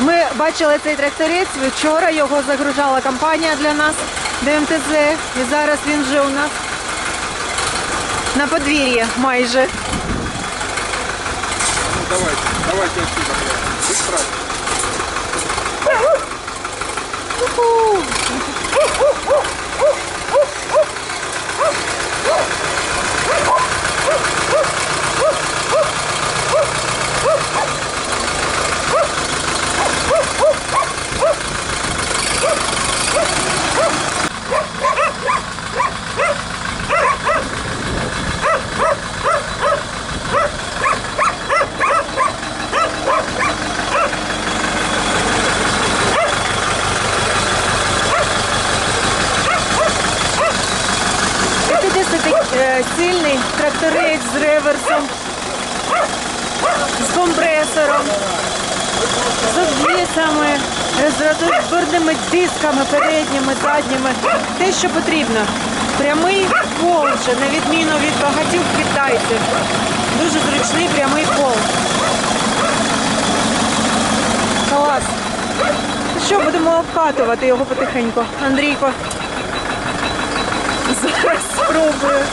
Ми бачили цей тракторець. Вчора його загружала компанія для нас ДМТЗ. І зараз він вже у нас на подвір'ї майже. Ну, давайте, давайте отсюда. Быстро. е, сильний тракторець з реверсом, з компресором, з обвісами, з розборними дисками передніми, задніми. Те, що потрібно. Прямий пол вже, на відміну від багатьох китайців. Дуже зручний прямий пол. Клас. Що, будемо обкатувати його потихеньку. Андрійко. Зараз спробую.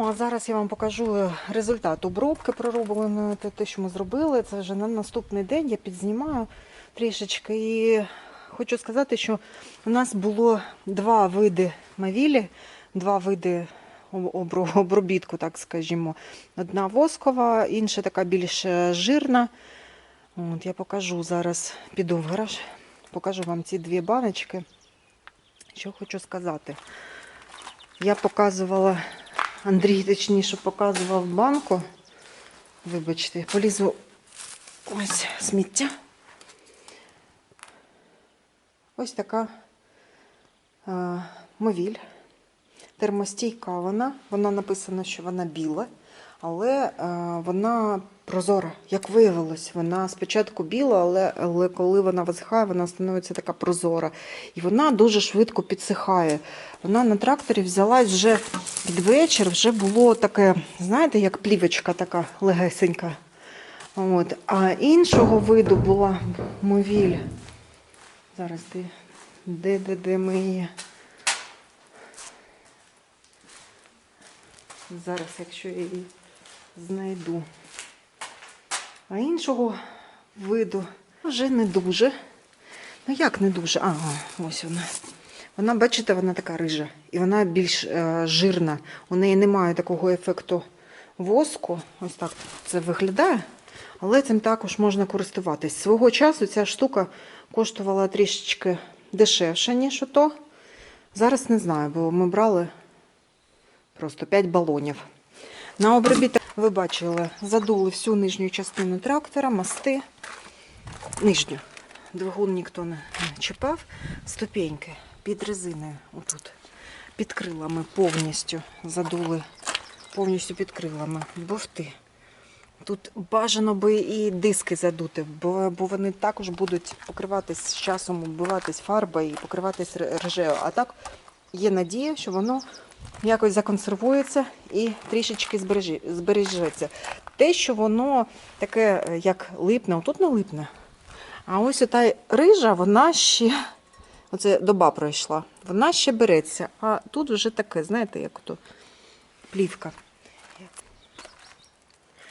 Ну, а зараз я вам покажу е, результат обробки проробленої, те, що ми зробили. Це вже на наступний день я підзнімаю трішечки. І хочу сказати, що у нас було два види мавілі, два види обробітку, так скажімо. Одна воскова, інша така більш е, жирна. От, я покажу зараз, піду в гараж, покажу вам ці дві баночки. Що хочу сказати. Я показувала, Андрій точніше показував банку. Вибачте, полізу ось сміття. Ось така а, мовіль. Термостійка вона. Вона написано, що вона біла, але а, вона прозора. Як виявилось, вона спочатку біла, але, але коли вона висихає, вона становиться така прозора. І вона дуже швидко підсихає. Вона на тракторі взялась вже під вечір, вже було таке, знаєте, як плівочка така легесенька. От. А іншого виду була мовіль. Зараз де, де, де, де ми її. Зараз, якщо я її знайду. А іншого виду вже не дуже. Ну як не дуже? А, ось вона. Вона, бачите, вона така рижа. І вона більш е, жирна. У неї немає такого ефекту воску. Ось так це виглядає. Але цим також можна користуватись. Свого часу ця штука коштувала трішечки дешевше, ніж ото. Зараз не знаю, бо ми брали просто 5 балонів. На обробіток ви бачили, задули всю нижню частину трактора, мости. Нижню. Двигун ніхто не чіпав. Ступеньки під резиною. Отут. Під крилами повністю задули. Повністю під крилами. Бовти. Тут бажано би і диски задути, бо, бо вони також будуть покриватись з часом, вбиватись фарбою і покриватись режею. А так є надія, що воно якось законсервується і трішечки збережеться. Те, що воно таке, е, як липне, тут не липне. А ось ота рижа, вона ще, оце доба пройшла, вона ще береться. А тут вже таке, знаєте, як то плівка.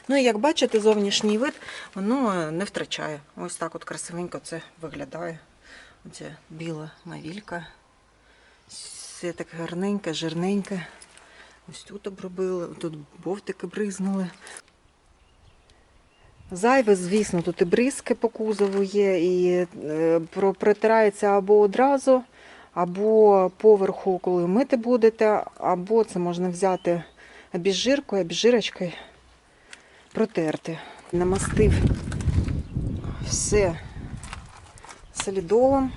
Ну і як бачите, зовнішній вид воно е, не втрачає. Ось так от красивенько це виглядає. Оця біла мавілька. Все таке гарненьке, жирненьке. Ось тут обробили, тут бовтики бризнули. Зайве, звісно, тут і бризки по кузову є, і е, протирається або одразу, або поверху, коли мити будете, або це можна взяти обіжиркою, обіжирочкою протерти. Намастив все солідолом.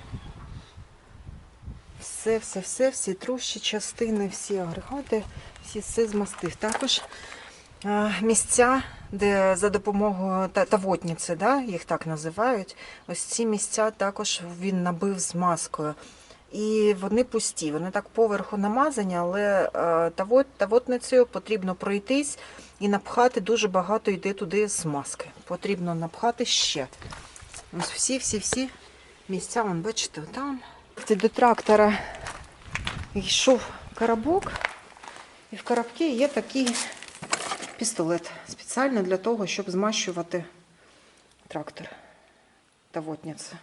Все, все, все, всі трущі частини, всі агрегати, всі все змастив. Також місця, де за допомогою тавотниці, да, їх так називають, ось ці місця також він набив з маскою. І вони пусті, вони так поверху намазані, але тавот, тавотницею потрібно пройтись і напхати дуже багато йде туди смазки. Потрібно напхати ще. Ось всі-всі-всі місця, вон, бачите, там. Це до трактора йшов коробок, і в коробці є такий пістолет спеціально для того, щоб змащувати трактор та водниця.